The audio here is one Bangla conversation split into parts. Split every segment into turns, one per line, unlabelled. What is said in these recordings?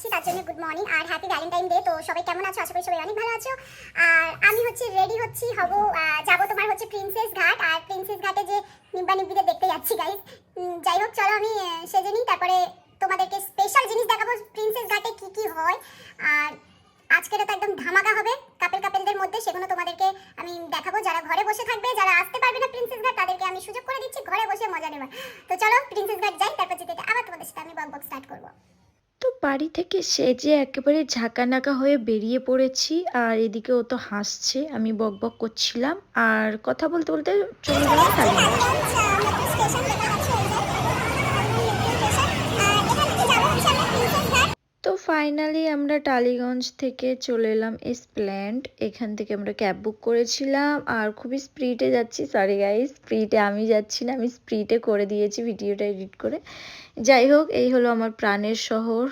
যাচ্ছি তার জন্য গুড মর্নিং আর হ্যাপি ভ্যালেন্টাইন ডে তো সবাই কেমন আছো? আশা করি সবাই অনেক ভালো আছো। আর আমি হচ্ছে রেডি হচ্ছি, হব যাব তোমার হচ্ছে প্রিন্সেস ঘাট। আর প্রিন্সেস ঘাটে যে নিব্বা নিব্বিদের দেখতে যাচ্ছি গাইজ যাই হোক, চলো আমি সেজে নিই। তারপরে তোমাদেরকে স্পেশাল জিনিস দেখাবো প্রিন্সেস ঘাটে কি কি হয়। আর আজকের তো একদম ধামাকা হবে কাপেল কাপেলদের মধ্যে। সেগুলো তোমাদেরকে আমি দেখাবো। যারা ঘরে বসে থাকবে, যারা আসতে পারবে না প্রিন্সেস ঘাট, তাদেরকে আমি সুযোগ করে দিচ্ছি, ঘরে বসে মজা নেবার। তো চলো প্রিন্সেস ঘাট যাই, তারপর যেতে আবার তোমাদের সাথে আমি বক বক স্টার্ট করব।
বাড়ি থেকে সেজে একেবারে ঝাঁকানাকা হয়ে বেরিয়ে পড়েছি, আর এদিকে ও তো হাসছে, আমি বক বক করছিলাম, আর কথা বলতে বলতে চলে গেলাম ফাইনালি আমরা টালিগঞ্জ থেকে চলে এলাম এসপ্ল্যান্ড। এখান থেকে আমরা ক্যাব বুক করেছিলাম। আর খুবই স্পিডে যাচ্ছি সরি গাইস স্পিডে আমি যাচ্ছি না, আমি স্পিডে করে দিয়েছি ভিডিওটা এডিট করে। যাই হোক, এই হলো আমার প্রাণের শহর।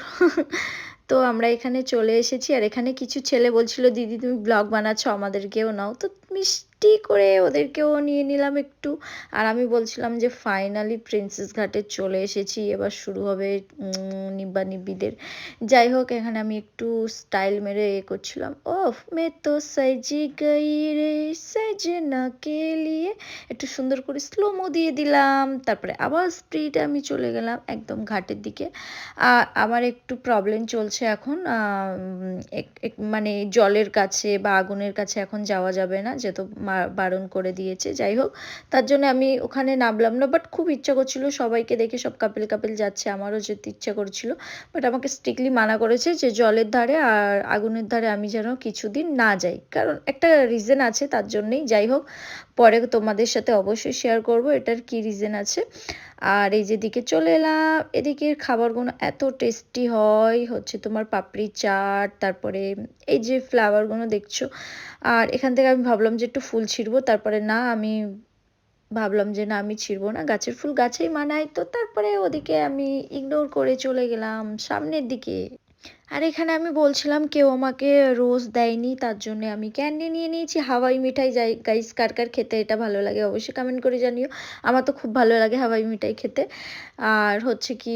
তো আমরা এখানে চলে এসেছি। আর এখানে কিছু ছেলে বলছিল, দিদি তুমি ব্লগ বানাচ্ছ, আমাদেরকেও নাও। তো মিষ্টি করে ওদেরকেও নিয়ে নিলাম একটু। আর আমি বলছিলাম যে ফাইনালি প্রিন্সেস ঘাটে চলে এসেছি। এবার শুরু হবে নিব্বা নিব্বিদের। যাই হোক, এখানে আমি একটু স্টাইল মেরে এ করছিলাম। ও মে তো সাইজি গই রে সাজনা কে লিয়ে। একটু সুন্দর করে স্লোমো দিয়ে দিলাম। তারপরে আবার স্পিডে আমি চলে গেলাম একদম ঘাটের দিকে। আর আমার একটু প্রবলেম চলছে এখন মানে জলের কাছে বা আগুনের কাছে এখন যাওয়া যাবে না। যেহেতু তো বারণ করে দিয়েছে, যাই হোক। তার জন্য আমি ওখানে নামলাম না বাট খুব ইচ্ছা করছিল, সবাইকে দেখে সব কাপিল কাপিল যাচ্ছে, আমারও যেতে ইচ্ছা করছিল। বাট আমাকে স্ট্রিক্টলি মানা করেছে যে জলের ধারে আর আগুনের ধারে আমি যেন কিছুদিন না যাই। কারণ একটা রিজন আছে তার জন্যই, যাই হোক, পরে তোমাদের সাথে অবশ্যই শেয়ার করব, এটার কি রিজন আছে। আর এই যেদিকে চলে এলাম, এদিকের খাবারগুলো এত টেস্টি হয়, হচ্ছে তোমার পাপড়ি চাট, তারপরে এই যে ফ্লাওয়ারগুলো দেখছ। আর এখান থেকে আমি ভাবলাম যে একটু ফুল ছিঁড়বো, তারপরে না আমি ভাবলাম যে না আমি ছিঁড়বো না, গাছের ফুল গাছেই মানায়। তো তারপরে ওদিকে আমি ইগনোর করে চলে গেলাম, সামনের দিকে। আর এখানে আমি বলছিলাম কেউ আমাকে রোজ দেয়নি, তার জন্য আমি ক্যান্ডি নিয়ে নিয়েছি। হাওয়াই মিঠাই যাই গাইস কার কার খেতে এটা ভালো লাগে অবশ্যই কমেন্ট করে জানিও। আমার তো খুব ভালো লাগে হাওয়াই মিঠাই খেতে। আর হচ্ছে কি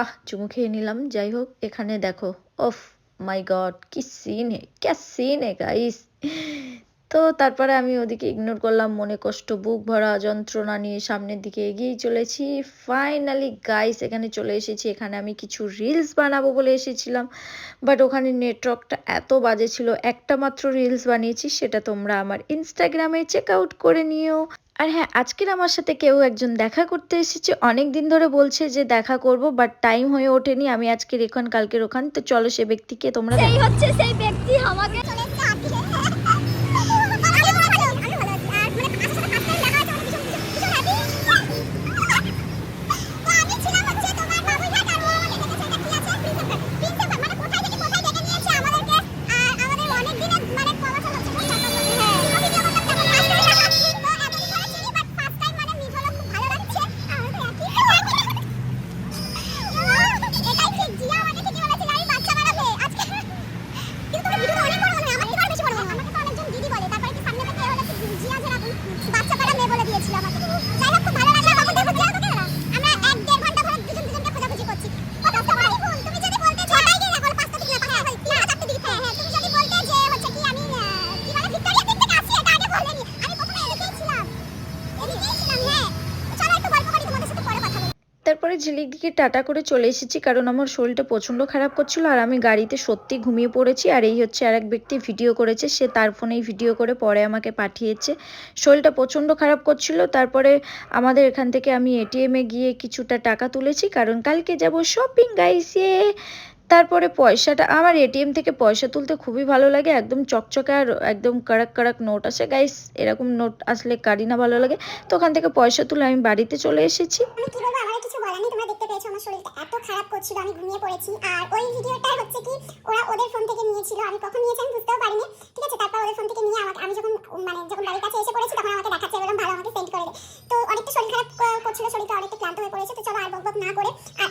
আহ, চুমু খেয়ে নিলাম। যাই হোক, এখানে দেখো, ওফ মাই গড কি সিন হে ক্যা সিন হে গাইস তো তারপরে আমি ওদিকে ইগনোর করলাম, মনে কষ্ট, বুক ভরা, যন্ত্রণা নিয়ে সামনের দিকে এগিয়েই চলেছি। ফাইনালি গাইস এখানে চলে এসেছি। এখানে আমি কিছু রিলস বানাবো বলে এসেছিলাম। বাট ওখানে নেটওয়ার্কটা এত বাজে ছিল। একটা মাত্র রিলস বানিয়েছি, সেটা তোমরা আমার ইনস্টাগ্রামে চেক আউট করে নিও। আর হ্যাঁ আজকের আমার সাথে কেউ একজন দেখা করতে এসেছে। অনেক দিন ধরে বলছে যে দেখা করব বাট টাইম হয়ে ওঠেনি। আমি আজকের এখান কালকের ওখান। তো চলো সে ব্যক্তিকে তোমরা।
হচ্ছে সেই ব্যক্তি আমাকে
তারপরে
ঝিলিক দিকে টাটা করে চলে এসেছি, কারণ আমার শরীরটা প্রচণ্ড খারাপ করছিল আর আমি গাড়িতে সত্যি ঘুমিয়ে পড়েছি। আর এই হচ্ছে আরেক ব্যক্তি ভিডিও করেছে, সে তার ফোনেই ভিডিও করে পরে আমাকে পাঠিয়েছে। শরীরটা প্রচণ্ড খারাপ করছিল, তারপরে আমাদের এখান থেকে আমি এটিএমে গিয়ে কিছুটা টাকা তুলেছি, কারণ কালকে যাব শপিং গাইসে তারপরে পয়সাটা, আমার এটিএম থেকে পয়সা তুলতে খুবই ভালো লাগে, একদম চকচকে আর একদম কড়াক কড়াক নোট আসে গাইস এরকম নোট আসলে কারি না ভালো লাগে। তো ওখান থেকে পয়সা তুলে আমি বাড়িতে চলে এসেছি।
জানি তোমরা দেখতে পেয়েছ, আমার শরীরটা এত খারাপ করছিল, আমি ঘুমিয়ে পড়েছি। আর ওই ভিডিওটা হচ্ছে কি, ওরা ওদের ফোন থেকে নিয়েছিল। আমি কখন নিয়েছি আমি বুঝতেও পারিনি। ঠিক আছে, তারপর ওদের ফোন থেকে নিয়ে আমাকে, আমি যখন মানে যখন বাড়ির কাছে এসে পড়েছি, তখন আমাকে দেখাচ্ছে
বললাম ভালো আমাকে সেন্ড করে দেয় তো অনেকটা শরীর খারাপ করছিল, শরীরটা অনেকটা ক্লান্ত হয়ে পড়েছে। তো চলো আর বকবক না করে, আর